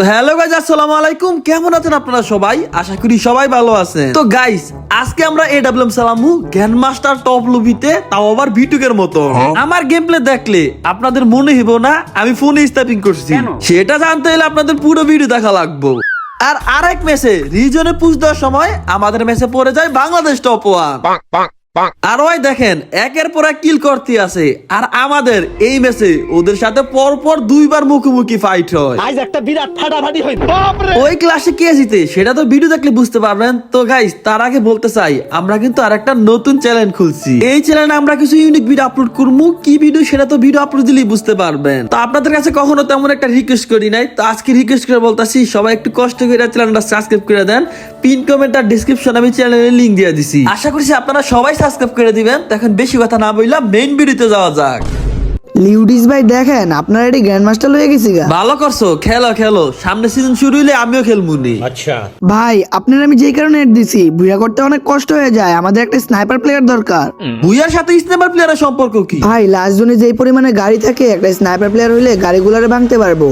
তো hello guys আসসালামু আলাইকুম। কেমন আছেন আপনারা সবাই? আশা করি সবাই ভালো আছেন। তো গাইস আজকে আমরা এ ডাব্লিউএম সালামু গ্র্যান্ড মাস্টার টপ লুবিতে তাও আবার ভিটুকের মতো। আমার গেম প্লে দেখলে আপনাদের মনে হইব না আমি ফোনে স্টার্টিং করছি। সেটা জানতে হলে আপনাদের পুরো ভিডিও দেখা লাগবো। আর আরেক ম্যাচে রিজনে পুষ দেওয়ার সময় আমাদের ম্যাচে পড়ে যায় বাংলাদেশ টপ ওয়ান আর ওই দেখেন একের পর এক কিল করতে আছে আর আমাদের এই ম্যাচে ওদের সাথে পর পর দুইবার মুখোমুখি ফাইট হয়। আজ একটা বিরাট ফাটাফাটি হইবে ওই ক্লাসে কে জিতে সেটা তো ভিডিও দেখলে বুঝতে পারবেন। তো গাইস তার আগে বলতে চাই আমরা কিন্তু আরেকটা নতুন চ্যানেল খুলছি। এই চ্যানেলে আমরা কিছু ইউনিক ভিডিও আপলোড করব। কি ভিডিও সেটা তো ভিডিও আপলোড দিলেই বুঝতে পারবেন। তো আপনাদের কাছে কখনো তেমন একটা রিকোয়েস্ট করি নাই। তো আজকে রিকোয়েস্ট করে বলতেছি সবাই একটু কষ্ট করে চ্যানেলটা সাবস্ক্রাইব করে দেন। পিন কমেন্ট আর ডিসক্রিপশন আমি চ্যানেলের লিংক দিয়ে দিছি। আশা করছি আপনারা সবাই সাবস্ক্রাইব করে দিবেন। তখন বেশি কথা না বললাম মেইন ভিডিওতে যাওয়া যাক। লিউডিস ভাই দেখেন আপনার এটি গ্র্যান্ড মাস্টার লয়ে গেছি গা। ভালো করছ খেলো খেলো। সামনে সিজন শুরু হইলে আমিও খেলমুনি। আচ্ছা। ভাই আপনার আমি যেই কারণে এড দিছি বুয়া করতে অনেক কষ্ট হয়ে যায় আমাদের একটা স্নাইপার প্লেয়ার দরকার। বুইয়ার সাথে স্নেপার প্লেয়ারের সম্পর্ক কি? ভাই লাস্ট জোনে যেই পরিমাণে গাড়ি থাকে একটা স্নাইপার প্লেয়ার হইলে গাড়িগুলারে ভাঙতে পারব।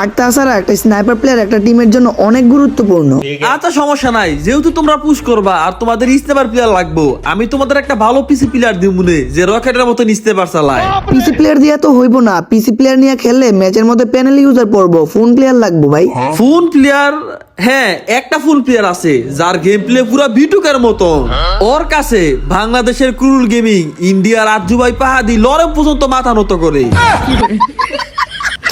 আর তাছাড়া একটা স্নাইপার প্লেয়ার একটা টিমের জন্য অনেক গুরুত্বপূর্ণ। আচ্ছা সমস্যা নাই। যেহেতু তোমরা পুশ করবা আর তোমাদের স্নেপার প্লেয়ার লাগবো আমি তোমাদের একটা ভালো পিসি প্লেয়ার দিব মনে যে রকেটের মতো স্নেপার চালায়। পিসি প্লেয়ার দিয়ে তো হইব না পিসি প্লেয়ার নিয়ে খেললে ম্যাচের মধ্যে প্যানেল ইউজার পড়ব ফোন প্লেয়ার লাগবো ভাই। ফোন প্লেয়ার হ্যাঁ একটা ফোন প্লেয়ার আছে যার গেম প্লে পুরো বিটুকের মতো ওর কাছে বাংলাদেশের ক্রুল গেমিং ইন্ডিয়ার আজুবাই পাহাদি লড়ে পর্যন্ত মাথা নত করে।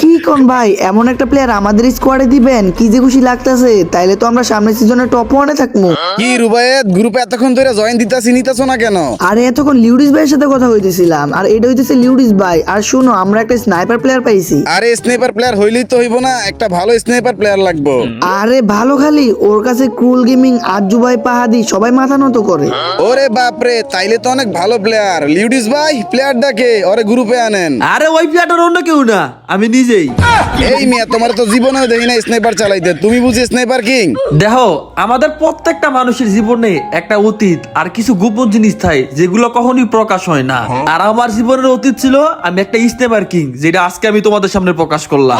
কি কোন ভাই? এমন একটা প্লেয়ার আমাদের স্কোয়াডে দিবেন কি যে খুশি লাগতেছে। তাইলে তো আমরা সামনের সিজনে টপ ওয়ানে থাকব। কি রুবায়েত? গ্রুপে এতক্ষণ ধরে জয়েন দিতাছি নিতাছো না কেন? আরে এতক্ষণ লিউডিস ভাইয়ের সাথে কথা হইতেছিলাম আর এটা হইতেছে লিউডিস ভাই। আর শুনো আমরা একটা স্নাইপার প্লেয়ার পাইছি। আরে স্নাইপার প্লেয়ার হইলেই তো হইব না একটা ভালো স্নাইপার প্লেয়ার লাগবো। আরে ভালো খালি। ওর কাছে ক্রুল গেমিং আজু ভাই পাহাদি সবাই মাথা নত করে। ওরে বাপরে তাইলে তো অনেক ভালো প্লেয়ার লিউডিস ভাই প্লেয়ার ডাকে ওরে গ্রুপে আনেন। আরে ওই প্লেয়ারটার অন্য কেউ না। আমি নিজেই। এই মিয়া তোমার তো জীবনেও দেখি না স্নাইপার চালাইতে। তুমি বুঝি স্নাইপার কিং দেখো আমাদের প্রত্যেকটা মানুষের জীবনে একটা অতীত আর কিছু গোপন জিনিস থাকে যেগুলো কখনোই প্রকাশ হয় না। আর আমার জীবনের অতীত ছিল আমি একটা স্নেপার কিং যেটা আজকে আমি তোমাদের সামনে প্রকাশ করলাম।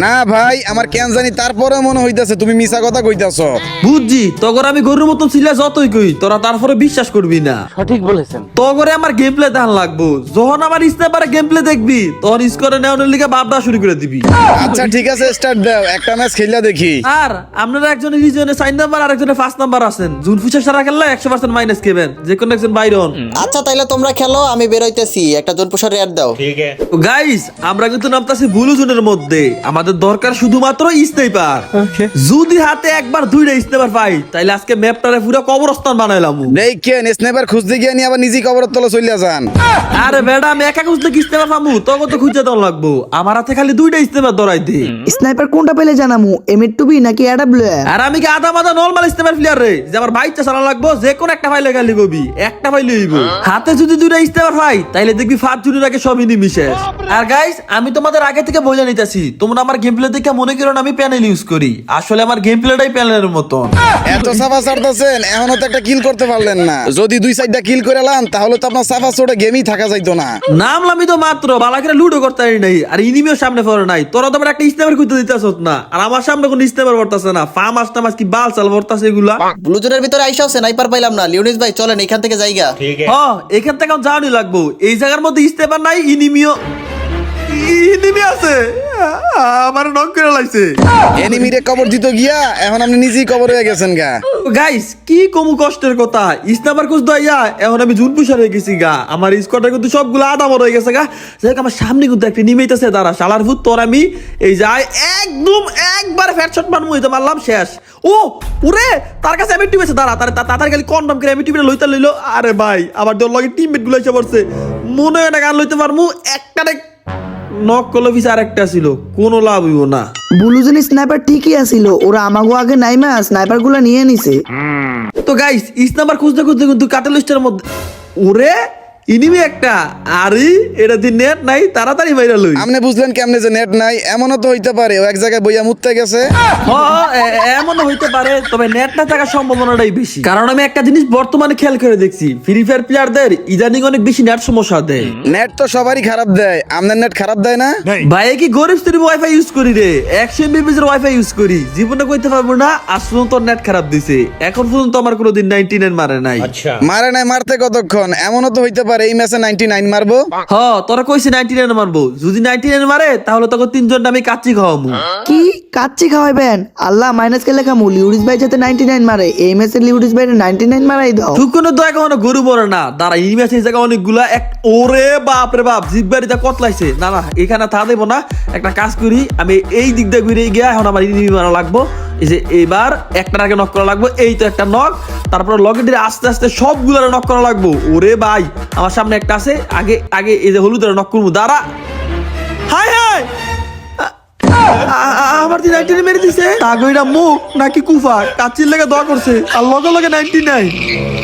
না ভাই আমার কেন জানি তারপরে মনে হইতাছে তুমি মিছা কথা কইতাছো। বুঝছি তখন আমি গরুর মতন ছিল যতই কই তোরা তারপরে বিশ্বাস করবি না। সঠিক বলেছেন। তগরে আমার গেম প্লে ধান লাগবো। যখন আমার স্নেপারে গেম প্লে দেখবি তখন স্কোরে নেওয়ানোর লিগে ভাবনা শুরু করে দিবি। আচ্ছা ঠিক আছে স্টার্ট দাও একটা ম্যাচ খেলা দেখি। আর আপনারা একজনের রিজনে সাইন নাম্বার আর একজনের ফার্স্ট নাম্বার আছেন। জুন ফুসা সারা খেললে একশো পার্সেন্ট মাইনাস কেবেন যে কোনো একজন বাইরন। আচ্ছা তাইলে তোমরা খেলো আমি বেরোইতেছি একটা জন পোষার রেয়ার দাও। ঠিক আছে গাইস আমরা কিন্তু নামতাছি ব্লু জোনের মধ্যে। আমাদের দরকার শুধুমাত্র স্নাইপার যদি হাতে একবার দুইটা স্নাইপার পাই তাইলে আজকে ম্যাপটারে পুরো কবরস্থান বানাইলাম। দেখেন স্নাইপার খুঁজতে গিয়ে নিয়ে আবার নিজে কবরের তলে চলে যান। আরে ম্যাডাম একা খুঁজলে কি স্নাইপার পামু? তখন তো খুঁজে দেওয়া লাগবো। আমার হাতে খালি দুইটা স্নাইপার ধরাই দে স্নাইপার কোনটা পেলে জানামু? এম এর টুবি নাকি অ্যাডাব্লিউ আর আমি কি আধা মাথা নর্মাল স্নাইপার প্লেয়ার রে? যে আমার বাইক চালানো লাগবো যে কোন একটা ফাইলে গালি গবি একটা ফাইলে হইব। হাতে যদি দুইটা স্নাইপার পাই তাইলে দেখবি ফাঁদ জুনের আগে সবই নিমিশেষ আর গাইস আমি তোমাদের আগে থেকে বলে নিতেছি। তোমরা আমার গেম প্লে দেখে মনে করো না আমি প্যানেল ইউজ করি। আসলে আমার গেম প্লেটাই প্যানেলের মতন। এত সাফা ছাড়তেছেন এখনও তো একটা কিল করতে পারলেন না। যদি দুই সাইডটা কিল করে লান তাহলে তো আপনার সাফা চোটে গেমই থাকা যাইতো না। নামলামই তো মাত্র বালাকেরা লুডো করতে পারি নাই আর ইনিমিও সামনে পড়ে নাই। তোরা তো আবার একটা স্নাইপার খুঁজতে দিতেছ না আর আমার সামনে কোনো স্নাইপার পড়তেছে না। ফার্ম আসতে মাস কি বাল চাল পড়তেছে এগুলা? ব্লুজনের ভিতরে আইসাও স্নাইপার পাইলাম না। লিওনিস ভাই চলেন এখান থেকে জায়গা। ঠিক হ এখান থেকে আমার যাওয়ানি লাগবো। এই জায়গার মধ্যে স্টেপার নাই ইনিমিও আছে। আমার নক করে লাইছে এনিমিরে কবর দিত গিয়া এখন আপনি নিজেই কবর হয়ে গেছেন গা। গাইস কি কমু কষ্টের কথা? স্নাইপার কুছ দইয়া এখন আমি জুন পুষার হয়ে গেছি গা। আমার স্কোয়াডে কিন্তু সবগুলো আদা বড় হয়ে গেছে গা। যাই আমার সামনে কিন্তু একটা নিমেইতেছে দাঁড়া। শালার ভূত তোর আমি। এই যাই একদম একবার ফ্যাট শট মারমু হইতে মারলাম শেষ। ও পুরে তার কাছে আমি টিমেছে দাঁড়া। তার তাড়াতাড়ি খালি কন্ডম করে আমি টিমে লইতে লইলো। আরে ভাই আবার তোর লগে টিমমেটগুলো এসে পড়ছে। মনে হয় না গান লইতে পারমু। একটা নক করল পিছে আরেকটা ছিল কোনো লাভ হইব না। বুলুজেন স্নাইপার ঠিকই আছিল ওরা আমাগো আগে নাইমা স্নাইপারগুলা নিয়ে নিছে। তো গাইস স্নাইপার খুঁজতে খুঁজতে কিন্তু কাটালিস্টের মধ্যে ওরে! ইনিমি একটা আরে এটা দিন নেট নাই তাড়াতাড়ি বাইরে লই। আপনি বুঝলেন কেমনে যে নেট নাই? এমনও তো হইতে পারে ও এক জায়গায় বইয়া মুততে গেছে। এমন হইতে পারে তবে নেট না থাকার সম্ভাবনাটাই বেশি। কারণ আমি একটা জিনিস বর্তমানে খেয়াল করে দেখছি ফ্রি ফায়ার প্লেয়ারদের ইদানিং অনেক বেশি নেট সমস্যা দেয়। নেট তো সবারই খারাপ দেয় আপনার নেট খারাপ দেয় না? ভাই কি গরিব শ্রেণির ওয়াইফাই ইউজ করি রে? একশো এমবিপিএস এর ওয়াইফাই ইউজ করি জীবনে কইতে পারব না আজ পর্যন্ত নেট খারাপ দিছে। এখন পর্যন্ত আমার কোনোদিন নাইনটি নাইন মারে নাই। মারে নাই মারতে কতক্ষণ? এমনও তো হইতে পারে এই ম্যাচে নাইনটি নাইন মারবো। হ তোরা কইছি নাইনটি নাইন মারবো। যদি নাইনটি নাইন মারে তাহলে তখন তিনজন আমি কাচ্চি খাওয়ামু। কি? কাচ্চি খাওয়াইবেন? আল্লাহ মাইনাস কে লেখামু লিউডিস ভাই যাতে নাইনটি নাইন মারে। এই ম্যাচে লিউডিস ভাই নাইনটি নাইন মারাই দাও। তুই কোনো দয়া কখনো গরু বড় না। দাঁড়া এই ম্যাচে এই জায়গা অনেকগুলা এক ওরে বাপ রে বাপ জিব্বারিটা কতলাইছে। না না এখানে তা দেবো না। একটা কাজ করি আমি এই দিক দিয়ে ঘুরে গিয়ে এখন আমার ইনিমি মারা লাগবো। এই যে এবার একটা আগে নক করা লাগবো, এই তো একটা নক তারপর লগে দিয়ে আস্তে আস্তে সবগুলো নক করা লাগবো। ওরে ভাই, আমার সামনে একটা আছে, আগে আগে এই যে হলুদের নক করব, দাঁড়া। হাই হাই! মেরে দিছে? তাগইরা মুখ নাকি কুফা কাচির লেগে দোয়া করছে। আর লগে লগে নাইনটি নাইন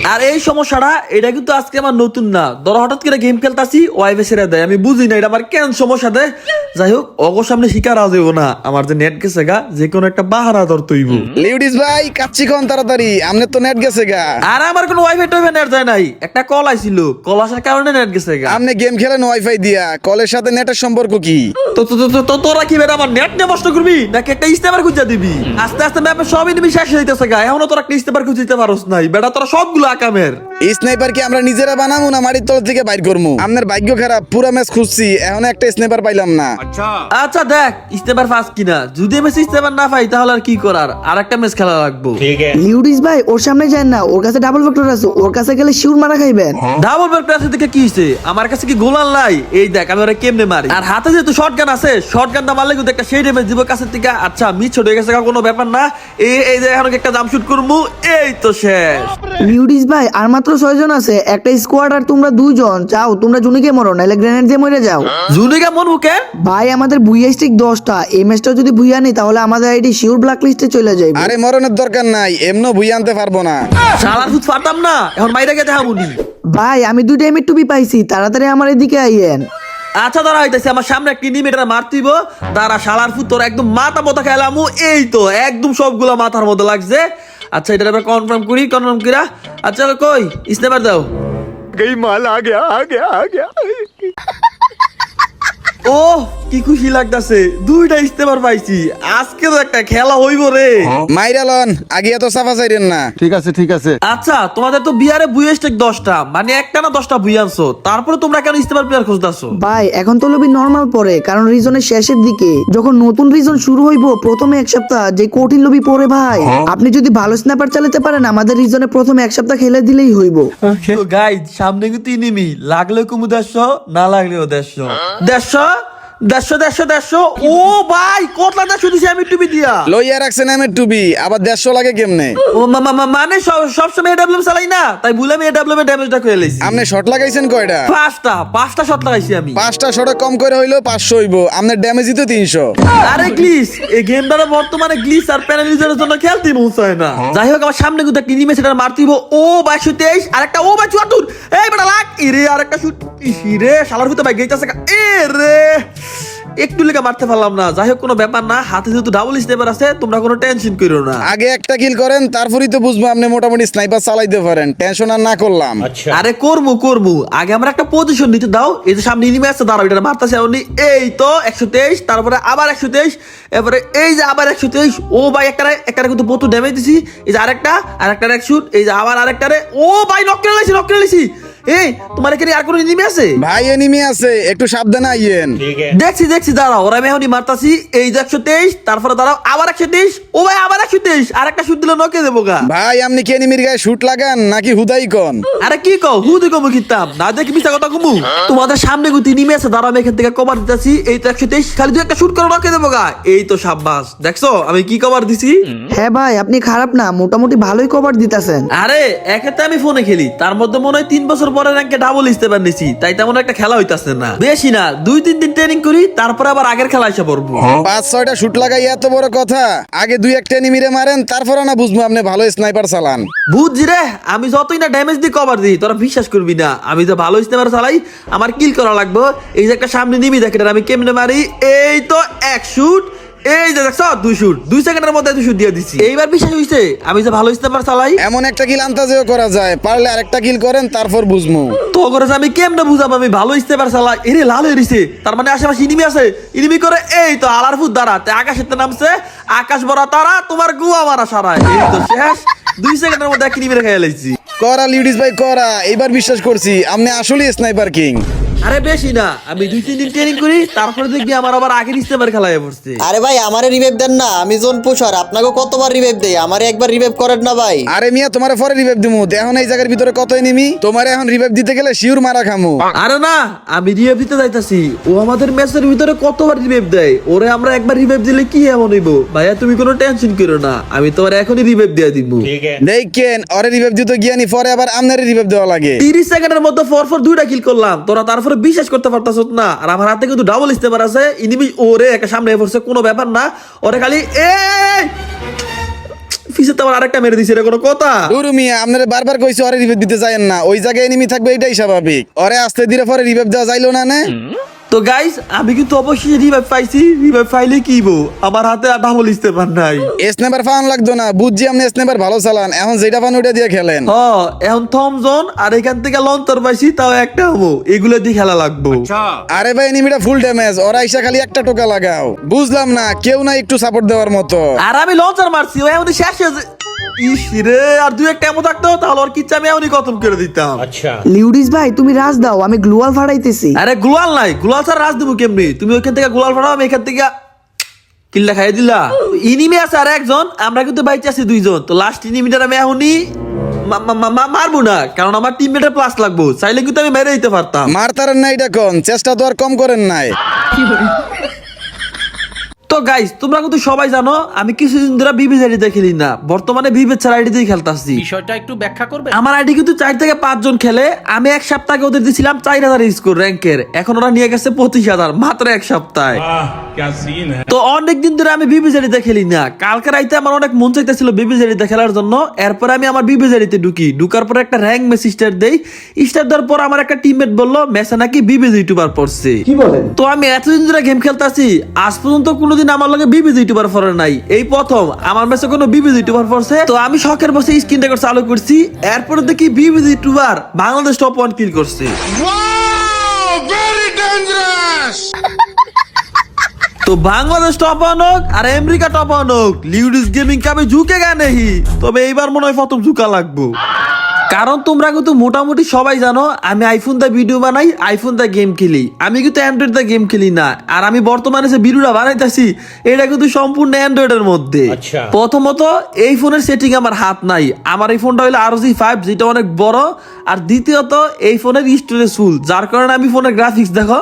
আর এই সমস্যাটা এটা কিন্তু আজকে আমার নতুন না। ধরো হঠাৎ করে গেম খেলতাছি ওয়াইফে ছেড়ে দেয়। আমি বুঝি না এটা আমার কেন সমস্যা দেয়? যাই হোক অগো সামনে শিকার আজ না। আমার যে নেট গেছে গা যে কোনো একটা বাহারা ধর তৈব লিউডিস ভাই কাচ্চি খন তাড়াতাড়ি। আপনার তো নেট গেছে গা। আর আমার কোনো ওয়াইফাই টাইফাই নেট যায় নাই। একটা কল আইছিল। কল আসার কারণে নেট গেছে গা। আপনি গেম খেলেন ওয়াইফাই দিয়া। কলের সাথে নেটের সম্পর্ক কি? তো তো তো- তো তো তোরা কি বেটা আমার নেট নিয়ে নষ্ট করবি? নাকি একটা ইস্তেমার খুঁজা দিবি। আস্তে আস্তে ম্যাপে সবই নিবি শেষ হয়ে গা। এখনও তোরা একটা ইস্তেমার খুঁজে দিতে পারোস নাই। বেটা তোরা সবগুলো আকামের। স্নাইপার কি আমরা নিজেরা বানাবো না মাটির তল থেকে বাইর করব আপনার ভাগ্য খারাপ পুরো ম্যাচ খুঁজছি এখন একটা স্নাইপার পাইলাম না। আচ্ছা। দেখ ইস্তেমার ফার্স্ট কিনা। যদি আমি ইস্তেমার না পাই তাহলে আর কি করার? আর একটা ম্যাচ খেলা লাগবো। লিউডিস ভাই ওর সামনে যান না। ওর কাছে ডাবল ফ্যাক্টর আছে। ওর কাছে গেলে শিউর মারা খাইবেন। ডাবল আছে দেখে কি হইছে? আমার কাছে কি গোলাল নাই? এই দেখ আমি ওরা কেমনে মারি? আর হাতে যেহেতু শর্ট গান আছে শর্ট গানটা মারলে কিন্তু একটা সেই ড্যামেজ দিব কাছের থেকে আচ্ছা মিছ ছোট হয়ে গেছে কোনো ব্যাপার না। এই এই যে এখন একটা জাম্প শুট করব এই তো শেষ। লিউডিস ভাই আর মাত্র ছয়জন আছে একটা স্কোয়াড আর তোমরা দুইজন যাও তোমরা জুনিকে মরো নাইলে গ্রেনেড দিয়ে মরে যাও। জুনিকা মন মুখে ভাই আমাদের ভুইয়া স্টিক দশটা। এই ম্যাচটা যদি ভুইয়া নেই তাহলে আমাদের আইডি শিওর ব্ল্যাক লিস্টে চলে যাবে আরে মরণের দরকার নাই এমনও ভুই আনতে পারব না। শালার দুধ ফাটাম না এখন মাইরা গেছে হামুনি ভাই আমি দুইটা এমএ টুপি পাইছি তাড়াতাড়ি আমার এদিকে আইয়েন। আচ্ছা দাঁড়া হইতেছে, আমার সামনে একটি নিমিটার মারতিব দাঁড়া, শালার ফুত, তোর একদম মাথা মতো খেলামু এই তো, একদম সবগুলো মাথার মতো লাগছে। আচ্ছা এটা এবার কনফার্ম করি কনফার্ম করা আচ্ছা কই? স্নেপার দাও। ও কি খুশি লাগতাছে। দুইটা ইস্তেমার পাইছি। আজকে তো একটা খেলা হইব রে। মাইরালন আগে এত সাফা চাইরেন না। ঠিক আছে ঠিক আছে। আচ্ছা তোমাদের তো বিয়ারে বুয়ে স্টেক দশটা। মানে একটা না দশটা বুই আনছো। তারপরে তোমরা কেন ইস্তেমার প্লেয়ার খুঁজতেছো? ভাই এখন তো লবি নর্মাল পরে কারণ রিজনের শেষের দিকে। যখন নতুন রিজন শুরু হইব প্রথমে এক সপ্তাহ যে কঠিন লবি পরে ভাই। আপনি যদি ভালো স্ন্যাপার চালাতে পারেন আমাদের রিজনে প্রথমে এক সপ্তাহ খেলে দিলেই হইব। তো গাইজ সামনে কিন্তু ইনিমি। লাগলে কুমু দেড়শো না লাগলেও দেড়শো দেড়শো দেড়শো দেড়শো দেড়শো। ও ভাই কতলা দেড়শো দিছি আমি টুপি দিয়া? লইয়া রাখছেন টুবি আবার দেড়শো লাগে কেমনে? ও মা- মা- মা- মানে সবসময় এডাব্লিউএম চালাই না? তাই ভুলে আমি এডাব্লিউএম এর ড্যামেজটা করে লাইছি। আপনি শট লাগাইছেন কয়টা? পাঁচটা পাঁচটা শট লাগাইছি আমি। পাঁচটা শটে কম করে হইল পাঁচশো হইব আপনার ড্যামেজই তো তিনশো। আরে গ্লিস এই গেমটা বর্তমানে গ্লিস আর প্যানেলিজের জন্য খেলতে মন চায় না। যাই হোক আমার সামনে কিন্তু একটা সেটা মারতিব ও বাইশো তেইশ আর একটা ও বাই চুয়াত্তর। এই বেটা লাগ ইরে আর একটা শুট ইরে শালার ভিতরে ভাই গেইতাছে এ রে একটু লেগে মারতে পারলাম না। যাই হোক কোনো ব্যাপার না হাতে যেহেতু ডাবল স্টেপার আছে তোমরা কোনো টেনশন করো না। আগে একটা কিল করেন তারপরেই তো বুঝব আপনি মোটামুটি স্নাইপার চালাইতে পারেন। টেনশন আর না করলাম। আরে করব করব। আগে আমরা একটা পজিশন নিতে দাও এই যে সামনে ইনিমে আছে দাঁড়াও এটা মারতেছে এমনি এই তো একশো তেইশ তারপরে আবার একশো তেইশ এরপরে এই যে আবার একশো তেইশ। ও ভাই একটা একটা কিন্তু প্রচুর ড্যামেজ দিছি। এই যে আরেকটা আরেকটার এক শুট এই যে আবার আরেকটারে। ও ভাই নক করে লাইছি নক করে লাইছি এই তোমার এখানে আর কোনো ইনিমে আছে? ভাই এনিমি আছে। একটু সাবধানে আইয়েন। দেখছি দেখছি দাঁড়াও ওরা আমি এখনই মারতাছি। এই যে একশো তেইশ তারপরে দাঁড়াও আবার একশো তেইশ। ও ভাই আবার একশো তেইশ। আর একটা শুট দিলে নকে দেবো গা। ভাই আপনি কি এনিমির গায়ে শুট লাগান নাকি হুদাই কন? আরে কি কও? হু দি কমু কিতাম না দেখি মিছা কথা কমু। তোমাদের সামনে গো তিনি আছে দাঁড়াও আমি এখান থেকে কভার দিতেছি। এই তো একশো তেইশ খালি তুই একটা শুট করে রকে দেবো গা। এই তো সাব্বাস। দেখছ আমি কি কভার দিছি? হ্যাঁ ভাই আপনি খারাপ না মোটামুটি ভালোই কভার দিতেছেন। আরে একেতে আমি ফোনে খেলি। তার মধ্যে মনে হয় তিন বছর পর র্যাঙ্কে ডাবল ইস্তেবার নিছি তাই তেমন একটা খেলা হইতাছে না। বেশি না দুই তিন দিন ট্রেনিং করি তারপরে আবার আগের খেলা এসে পড়ব। পাঁচ ছয়টা শুট লাগাই এত বড় কথা আগে দুই একটা এনিমিরে মারেন তারপরে না বুঝব আপনি ভালো স্নাইপার চালান। বুঝছি রে আমি যতই না ড্যামেজ দিয়ে কভার দিই তোরা বিশ্বাস করবি না আমি তো ভালো ইস্তেমার চালাই আমার কিল করা লাগবে। এই যে একটা সামনে নিবি দেখে আমি কেমনে মারি এই তো এক শুট এই যে দেখছ দুই শুট দুই সেকেন্ডের মধ্যে দুই শুট দিয়ে দিছি। এইবার বিশ্বাস হইছে আমি যে ভালো ইস্তেমার চালাই। এমন একটা কিল আন্তাজেও করা যায়। পারলে আরেকটা কিল করেন তারপর বুঝব তো করে আমি কেমনে বুঝাবো আমি ভালো ইস্তেমার চালাই। এরে লাল হয়ে রইছে তার মানে আশেপাশে ইনিমি আছে। ইনিমি করে এই তো আলার ফুট আকাশেতে নামছে আকাশ বড় তারা তোমার গুয়া মারা সারায়। এই তো শেষ। দুই সেকেন্ডের মধ্যে এক ইনিমি রেখে লাইছি। করা লিউডিস ভাই করা। এইবার বিশ্বাস করছি আপনি আসলে স্নাইপার কিং আরে বেশি না আমি দুই তিন দিন ট্রেনিং করি তারপরে দেখবি আমার আবার আগের ইস্তেমার খেলায় পড়ছে আরে ভাই আমারে রিভাইভ দেন না আমি জোন পুষার আপনাকে কতবার রিভাইভ দেই? আমারে একবার রিভাইভ করেন না ভাই। আরে মিয়া তোমার পরে রিভাইভ দিমু। এখন এই জায়গার ভিতরে কত এনিমি তোমার এখন রিভাইভ দিতে গেলে শিউর মারা খামু। আরে না আমি রিভাইভ দিতে যাইতাছি। ও আমাদের ম্যাচের ভিতরে কতবার রিভাইভ দেয়? ওরে আমরা একবার রিভাইভ দিলে কি এমন হইব? ভাইয়া তুমি কোনো টেনশন করো না আমি তোমার এখনই রিভাইভ দিয়ে দিব দেখেন অরে রিভাইভ দিতে গিয়ানি পরে আবার আমনারে রিভাইভ দেওয়া লাগে। তিরিশ সেকেন্ডের মধ্যে ফর ফর দুইটা কিল করলাম তোরা তারপরে বিশ্বাস করতে পারতো না। আর আমার হাতে কিন্তু ডাবল ইস্তেমার আছে। ইনিমি ওরে একটা সামনে পড়ছে কোনো ব্যাপার না। ওরে খালি এ ফিসে তো আরেকটা মেরে দিছে রে কোনো কথা? দুরু মিয়া আপনারা বারবার কইছি অরে রিভাইভ দিতে যায়েন না। ওই জায়গায় এনিমি থাকবে এটাই স্বাভাবিক। অরে আস্তে ধীরে পরে রিভাইভ দেওয়া যাইলো না না? তো গাইস আমি কিন্তু অবশ্যই রিভাইভ পাইছি রিভাইভ পাইলে কি বো আমার হাতে আর ডাবল ইস্তেমার নাই। স্নাইপার ফাউন লাগতো না বুঝছি আপনি স্নাইপার ভালো চালান এখন যেটা পান ওটা দিয়ে খেলেন। হ এখন থমজন আর এখান থেকে লন্তর পাইছি তাও একটা হব এগুলো দিয়ে খেলা লাগবো। আরে ভাই এনিমিটা ফুল ড্যামেজ ওরা ইসা খালি একটা টোকা লাগাও। বুঝলাম না কেউ না একটু সাপোর্ট দেওয়ার মতো। আর আমি লঞ্চার মারছি ওই এমনি শেষ হয়ে যে- ইস রে আর দুই একটা এমন থাকতো তাহলে ওর কিচ্ছা আমি এমনই খতম করে দিতাম। লিউডিস ভাই তুমি রাজ দাও আমি গ্লোয়াল ফাড়াইতেছি। আরে নাই রাজ দেবো কেমনি? তুমি ওইখান থেকে গুলাল ফাড়াও আমি এখান থেকে কিল্লা খাইয়ে দিলা। ইনিমি আছে আর একজন আমরা কিন্তু বাইচে আছি দুইজন। তো লাস্ট ইনিমিটার আমি এখনই মারবো না কারণ আমার টিমমেটের প্লাস লাগবো। চাইলে কিন্তু আমি মেরে দিতে পারতাম। মারতারেন না এটা কোন চেষ্টা তো আর কম করেন নাই। তো গাইস তোমরা কিন্তু সবাই জানো আমি কিছুদিন ধরে বিবিজ আইডিতে দেখিনি না। বর্তমানে বিবিজ ছাড়া আইডিতেই খেলতাছি। বিষয়টা একটু ব্যাখ্যা করবে আমার আইডি কিন্তু চার থেকে পাঁচ জন খেলে। আমি এক সপ্তাহে ওদের দিছিলাম চার হাজার স্কোর র্যাঙ্কের এখন ওরা নিয়ে গেছে পঁচিশ হাজার মাত্র এক সপ্তাহে। তো অনেক দিন ধরে আমি বিবিজ আইডিতে দেখিনি না। কালকে রাইতে আমার অনেক মন চাইতেছিল বিবিজ আইডিতে খেলার জন্য। এরপরে আমি আমার বিবিজ আইডিতে ঢুকি। ঢুকার পর একটা র্যাঙ্ক ম্যাচ স্টার দেই। স্টার দেওয়ার পর আমার একটা টিমমেট বলল ম্যাচে নাকি বিবিজ ইউটিউবার পড়ছে? তো আমি এতদিন ধরে গেম খেলতাছি। আজ পর্যন্ত কোনো কোনোদিন আমার লগে বিবিজ ইউটিউবার পড়ে নাই। এই প্রথম আমার মেসে কোনো বিবিজ ইউটিউবার পড়ছে তো আমি শখের বসে স্ক্রিন রেকর্ড চালু করছি। এরপরে দেখি বিবিজ YouTuber Bangladesh top one kill করছে। তো বাংলাদেশ টপ ওয়ান হোক আর আমেরিকা টপ ওয়ান হোক লিউডিস গেমিং কাপে ঝুঁকে গা নেহি তবে এইবার মনে হয় প্রথম ঝুঁকা লাগবো। কারণ তোমরা কিন্তু মোটামুটি সবাই জানো আমি আইফোন দা ভিডিও বানাই আইফোন দা গেম খেলি। আমি কিন্তু অ্যান্ড্রয়েড দা গেম খেলি না। আর আমি বর্তমানে যে ভিডিওটা বানাইতেছি এটা কিন্তু সম্পূর্ণ অ্যান্ড্রয়েডের মধ্যে। আচ্ছা। প্রথমত এই ফোনের সেটিং আমার হাত নাই। আমার এই ফোনটা হলো আর জি ফাইভ যেটা অনেক বড়। আর দ্বিতীয়ত এই ফোনের স্টোরেজ ফুল যার কারণে আমি ফোনের গ্রাফিক্স দেখো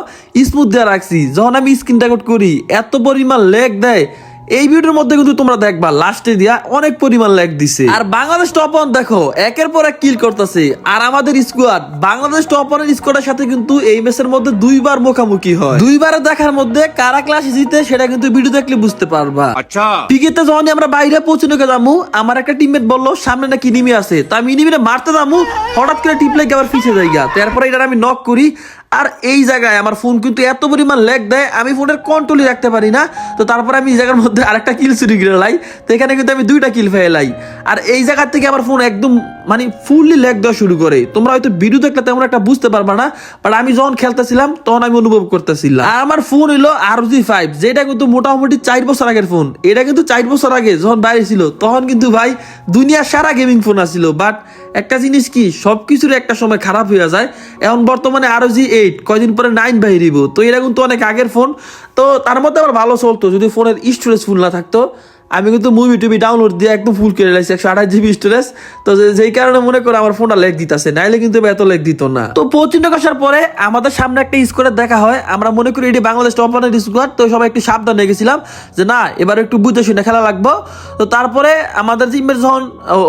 স্মুথ দেওয়া রাখছি। যখন আমি স্ক্রিন রেকর্ড করি এত পরিমাণ লেগ দেয়। এই ভিডিওর মধ্যে কিন্তু তোমরা দেখবা লাস্টে দিয়া অনেক পরিমাণ ল্যাগ দিছে। আর বাংলাদেশ টপ ওয়ান দেখো একের পর এক কিল করতেছে। আর আমাদের স্কোয়াড বাংলাদেশ টপ ওয়ানের স্কোয়াডের সাথে কিন্তু এই ম্যাচের মধ্যে দুইবার মুখামুখি হয়। দুইবারে দেখার মধ্যে কারা ক্লাস জিতে সেটা কিন্তু ভিডিও দেখলে বুঝতে পারবা। আচ্ছা। পিকেতে যখন আমরা বাইরে পৌঁছানো যামু আমার একটা টিমমেট বলল সামনে নাকি নিমি আছে। তো আমি নিমিরে মারতে যামু হঠাৎ করে টিপলে লাগে আবার ফিসে যাইগা তারপরে এটা আমি নক করি। আর এই জায়গায় আমার ফোন কিন্তু এত পরিমাণ লেগ দেয়, আমি ফোনের কন্ট্রোলই রাখতে পারি না। তো তারপর আমি এই জায়গার মধ্যে আরেকটা কিল চুরি লাই। তো এখানে কিন্তু আমি দুইটা কিল ফেলে লাই। আর এই জায়গার থেকে আমার ফোন একদম মানে ফুললি ল্যাগ দেওয়া শুরু করে। তোমরা হয়তো ভিডিও দেখলে তেমন একটা বুঝতে পারবে না বাট আমি যখন খেলতেছিলাম, তখন আমি অনুভব করতেছিলাম। আর আমার ফোন হলো আর জি ফাইভ যেটা কিন্তু মোটামুটি চার বছর আগের ফোন এটা কিন্তু চার বছর আগে যখন বাইরে ছিল, তখন কিন্তু ভাই দুনিয়ার সারা গেমিং ফোন আসছিল বাট একটা জিনিস কি সব কিছুর একটা সময় খারাপ হয়ে যায়। এখন বর্তমানে আরও জি এইট কয়দিন পরে নাইন বাইরিব তো এটা কিন্তু অনেক আগের ফোন তো তার মধ্যে আমার ভালো চলতো, যদি ফোনের স্টোরেজ ফুল না থাকতো। আমি কিন্তু মুভি টুভি ডাউনলোড দিয়ে একদম ফুল করে লাইছি একশো আঠাশ জিবি স্টোরেজ তো যেই কারণে মনে করো আমার ফোনটা লেগ দিতেছে, নাইলে কিন্তু এত লেগ দিত না। তো পশ্চিম আসার পরে আমাদের সামনে একটা স্কোয়ার দেখা হয়। আমরা মনে করি এটি বাংলাদেশ টপ ওয়ানের স্কোয়ার তো সবাই একটু সাবধান হয়ে গেছিলাম যে না, এবার একটু বুঝে শুনে খেলা লাগবো। তো তারপরে আমাদের টিমের যখন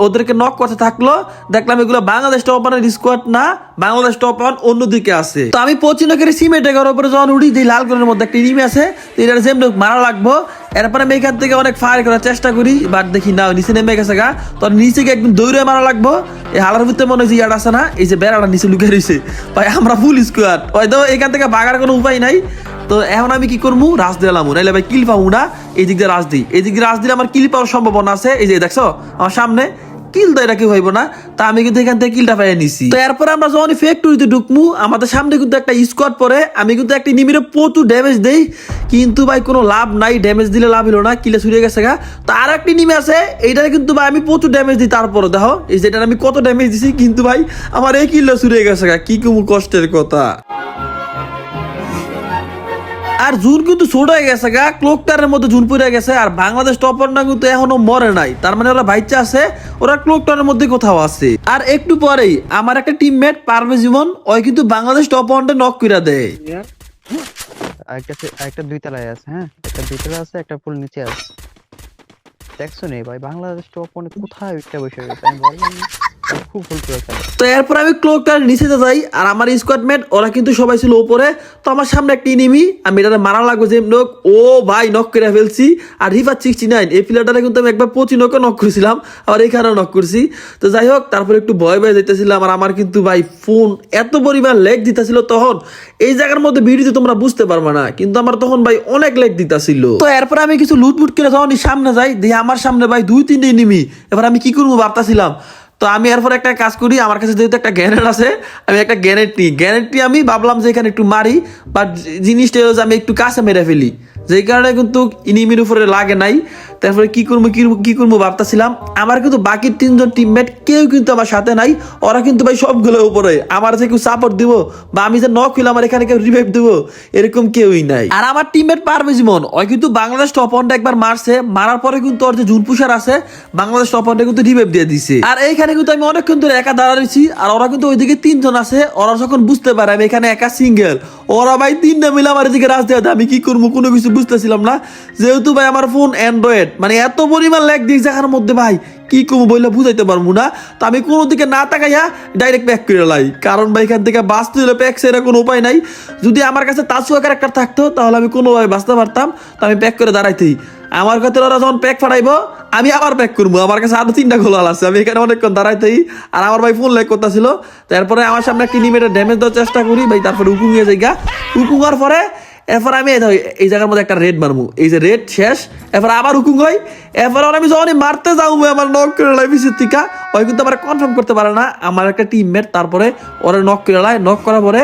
ওদেরকে নক করতে থাকল, দেখলাম এগুলো বাংলাদেশ টপ ওয়ানের স্কোয়াড না, বাংলাদেশ টপ ওয়ান অন্যদিকে আছে। তো আমি পশ্চিম করে সিমেন্ট এগারোর উপরে যখন উঠি যে লাল কলরের মধ্যে একটা ইনিমি আছে, তো এটা যেমন মারা লাগবো। এরপরে আমি এখান থেকে অনেক ফায়ার করার চেষ্টা করি বাট দেখি না, নিচে নেমে গেছে গা। তো নিচে গিয়ে একদম দৌড়ে মারা লাগবো। এই হালার ভিতরে মনে হয় যে ইয়াড আছে না, এই যে বেড়াটা নিচে লুকিয়ে রয়েছে। ভাই, আমরা ফুল স্কোয়াড তো এখান থেকে বাগার কোনো উপায় নাই। তো এখন আমি কি করব রাস দিলাম নাইলে ভাই কিল পাবো না। এই দিক দিয়ে রাস দিই। এই দিক দিয়ে রাস দিলে আমার কিল পাওয়ার সম্ভাবনা আছে। এই যে দেখছ, আমার সামনে। কিল তো এটা কি হইব না, তা আমি কিন্তু এখান থেকে কিলটা পাইয়ে নিছি। তো এরপর আমরা যখন ফ্যাক্টরিতে ঢুকমু, আমাদের সামনে কিন্তু একটা স্কোয়াড পরে আমি কিন্তু একটা নিমিরে প্রচুর ড্যামেজ দেই, কিন্তু ভাই কোনো লাভ নাই ড্যামেজ দিলে লাভ হলো না, কিলে ছুড়ে গেছে গা। তো আর একটি নিমে আছে, এইটারে কিন্তু ভাই আমি প্রচুর ড্যামেজ দিই তারপরে দেখো, এই যেটা আমি কত ড্যামেজ দিছি, কিন্তু ভাই আমার এই কিল্লো ছুড়ে গেছে গা, কি কুমু কষ্টের কথা। আর জুন কিন্তু ছোট হয়ে গেছে গা ক্লোকটারের মধ্যে জুন পড়ে গেছে, আর বাংলাদেশ টপারটা কিন্তু এখনও মরে নাই। তার মানে ওরা বাইচা আছে, ওরা ক্লোকটারের মধ্যে কোথাও আছে। আর একটু পরেই আমার একটা টিমমেট পারবে জীবন ওই কিন্তু বাংলাদেশ টপ ওয়ানটা নক করে দেয়। সে- আরেকটা দুই তলায় আছে হ্যাঁ? একটা দুই তলায় আছে, একটা ফুল নিচে আছে। দেখছ নি ভাই, বাংলাদেশ টপ অনেক কোথায় উঠতে বসে গেছে আমি বললাম তো এরপর আমি ক্লোকটার নিচে যাই, আর আমার স্কোয়াডমেট ওরা কিন্তু সবাই ছিল উপরে। তো আমার সামনে একটা ইনিমি আমি এটা মারা লাগবো যে লোক ও ভাই নক করে ফেলছি। আর রিফার সিক্সটি নাইন এই প্লেয়ারটা কিন্তু আমি একবার পঁচি নকে নক করেছিলাম আর এখানেও নক করছি। তো যাই হোক, তারপর একটু ভয় ভয় যেতেছিলাম আর আমার কিন্তু ভাই ফোন এত পরিমাণ লেগ দিতেছিল তখন। এই জায়গার মধ্যে ভিডিওতে তোমরা বুঝতে পারবে না, কিন্তু আমার তখন ভাই অনেক লেগ দিতেছিল। তো এরপর আমি কিছু লুটমুট করে এই সামনে যাই, দিয়ে আমার সামনে ভাই দুই তিনটে নিমি এবার আমি কি করব ভাবতাছিলাম তো আমি এরপর একটা কাজ করি, আমার কাছে যেহেতু একটা গ্যানেট আছে, আমি একটা গ্যানেট নিই। গ্যানেটটি আমি ভাবলাম যে এখানে একটু মারি বাট জিনিসটা যে আমি একটু কাছে মেরে ফেলি। যেই কারণে কিন্তু ইনিমির উপরে লাগে নাই। তারপরে কি করব, কি কি করব ভাবতেছিলাম, আমার কিন্তু বাকি তিনজন টিমমেট কেউ কিন্তু আমার সাথে নাই, ওরা কিন্তু ভাই সবগুলো উপরে, আমার যে কেউ সাপোর্ট দিব বা আমি যে নক হইলাম, আমার এখানে কেউ রিভাইভ দেবো, এরকম কেউই নাই। আর আমার টিমমেট পারবে জীবন, ওই কিন্তু বাংলাদেশ টপ ওয়ানটা একবার মারছে, মারার পরে কিন্তু ওর যে জুনপুষার আছে, বাংলাদেশ টপ ওয়ানটা কিন্তু রিভাইভ দিয়ে দিছে। আর এইখানে কিন্তু আমি অনেকক্ষণ ধরে একা দাঁড়াইছি, আর ওরা কিন্তু ওইদিকে তিনজন আছে, ওরা যখন বুঝতে পারে আমি এখানে একা সিঙ্গেল ওরা ভাই তিনটা মিলে আমার এদিকে রাজ দেওয়া আমি কি করব, কোনো কিছু বুঝতেছিলাম না। যেহেতু ভাই আমার ফোন অ্যান্ড্রয়েড মানে এত পরিমাণ ল্যাগ দিয়েছে জায়গার মধ্যে ভাই। কি করব বললে বুঝাইতে পারব না। তো আমি কোনো দিকে না তাকাইয়া ডাইরেক্ট প্যাক করে লাই। কারণ ভাই, এখান থেকে বাঁচতে হলে প্যাক সেরা কোনো উপায় নাই। যদি আমার কাছে তাজুয়া ক্যারেক্টার থাকতো, তাহলে আমি কোনোভাবে বাঁচতে পারতাম। তো আমি প্যাক করে দাঁড়াইতেই। আমার কাছে ওরা যখন প্যাক ফাটাইবো, আমি আবার প্যাক করব। আমার কাছে আরও তিনটা গোলাল আছে। আমি এখানে অনেকক্ষণ দাঁড়াইতেই। আর আমার ভাই ফোন লেগ করতেছিল। তারপরে আমার সামনে একটা নিমেটের ড্যামেজ দেওয়ার চেষ্টা করি। ভাই, তারপরে উকুং গিয়ে যাই গা উকুং পরে এরপর আমি এই জায়গার মধ্যে একটা রেড মারবো এই যে রেড শেষ, এরপর আবার হুকুম হয় এরপর আমি যখনই মারতে যাব, আমার নক করে লাই টিকা ওই কিন্তু আমার কনফার্ম করতে পারে না। আমার একটা টিমমেট তারপরে ওরা নক করে লাই নক করার পরে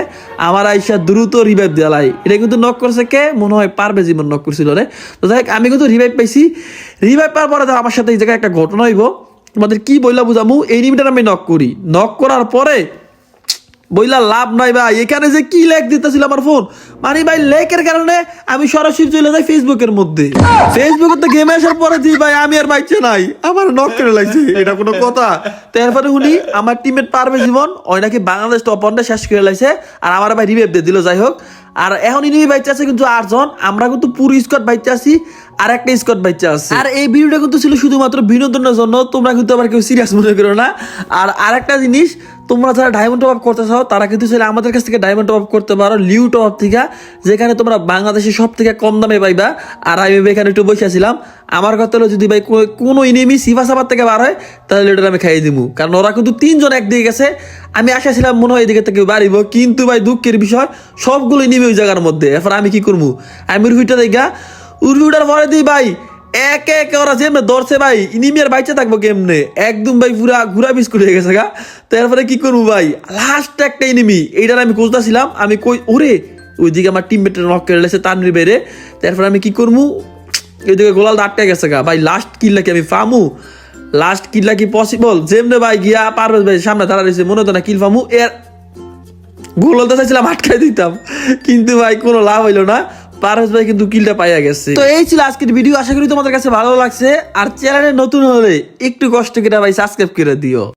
আমার আইসা দ্রুত রিভাইভ দেওয়া লাই এটা কিন্তু নক করছে কে? মনে হয় পারবে জীবন নক করছিল রে। তো যাই আমি কিন্তু রিভাইভ পাইছি। রিভাইভ পাওয়ার পরে আমার সাথে এই জায়গায় একটা ঘটনা হইব। তোমাদের কি বইলা বুঝামু? এই নিমিটার আমি নক করি। নক করার পরে বইলা লাভ নাই ভাই। এখানে যে কি লেখ দিতেছিল আমার ফোন মানে ভাই লেকের কারণে আমি সরাসরি চলে যাই ফেসবুকের মধ্যে। ফেসবুকে তো গেমে আসার পরে দি ভাই আমি আর বাইছে নাই। আমার নক করে লাগছে। এটা কোনো কথা। তো এরপরে উনি আমার টিমের পারবে জীবন ওই নাকি বাংলাদেশ টপ ওয়ানটা শেষ করে লাগছে। আর আমার ভাই রিভেভ দিয়ে দিল যাই হোক। আর এখন ইনি বাইচে আছে কিন্তু আটজন আমরা কিন্তু পুরো স্কোয়াড বাইচে আছি আর একটা স্কোয়াড বাইচে আছে। আর এই ভিডিওটা কিন্তু ছিল শুধুমাত্র বিনোদনের জন্য তোমরা কিন্তু আবার কেউ সিরিয়াস মনে করো না। আর আরেকটা জিনিস তোমরা যারা ডায়মন্ড টপ আপ করতে চাও, তারা কিন্তু চাইলে আমাদের কাছ থেকে ডায়মন্ড টপ আপ করতে পারো লিউ টপ আপ থেকে, যেখানে তোমরা বাংলাদেশে সব থেকে কম দামে পাইবা। আর আমি এখানে একটু বসেছিলাম আমার কথা হলো, যদি ভাই কোনো ইনিমি সিফা সাবার থেকে বার হয়, তাহলে এটা আমি খাইয়ে দিব কারণ ওরা কিন্তু তিনজন একদিকে গেছে। আমি আশাছিলাম মনে হয় এদিকে থেকে বাড়িব, কিন্তু ভাই দুঃখের বিষয়, সবগুলো ইনিমি ওই জায়গার মধ্যে। এরপর আমি কি করব আমি উর্ফিটা দেখা উর্ফিটার পরে দিই ভাই। একে একে ওরা যেমনে ধরছে ভাই ইনিমি আর বাইচে থাকব কেমনে? একদম ভাই পুরা ঘুরা বিস্কুট হয়ে গেছে গা। তো এরপরে কি করব ভাই? লাস্ট একটা ইনিমি এইটার আমি খুঁজতেছিলাম, আমি কই, ওরে, ওইদিকে আমার টিম টিমমেটের নক করে লেছে তানরি বেড়ে তারপরে আমি কি করব? এদিকে গোলাল আটকে গেছে গা। ভাই লাস্ট কিল্লা কি আমি ফামু লাস্ট কিল্লা কি পসিবল যেমনে ভাই গিয়া পারবে ভাই সামনে দাঁড়া রয়েছে, মনে হতো না কিল ফামু এর গোল হতে চাইছিলাম আটকাই দিতাম। কিন্তু ভাই কোনো লাভ হইল না। পারভেজ ভাই কিন্তু কিলটা পাইয়া গেছে। তো এই ছিল আজকের ভিডিও, আশা করি তোমাদের কাছে ভালো লাগছে। আর চ্যানেলে নতুন হলে একটু কষ্ট করে ভাই সাবস্ক্রাইব করে দিও।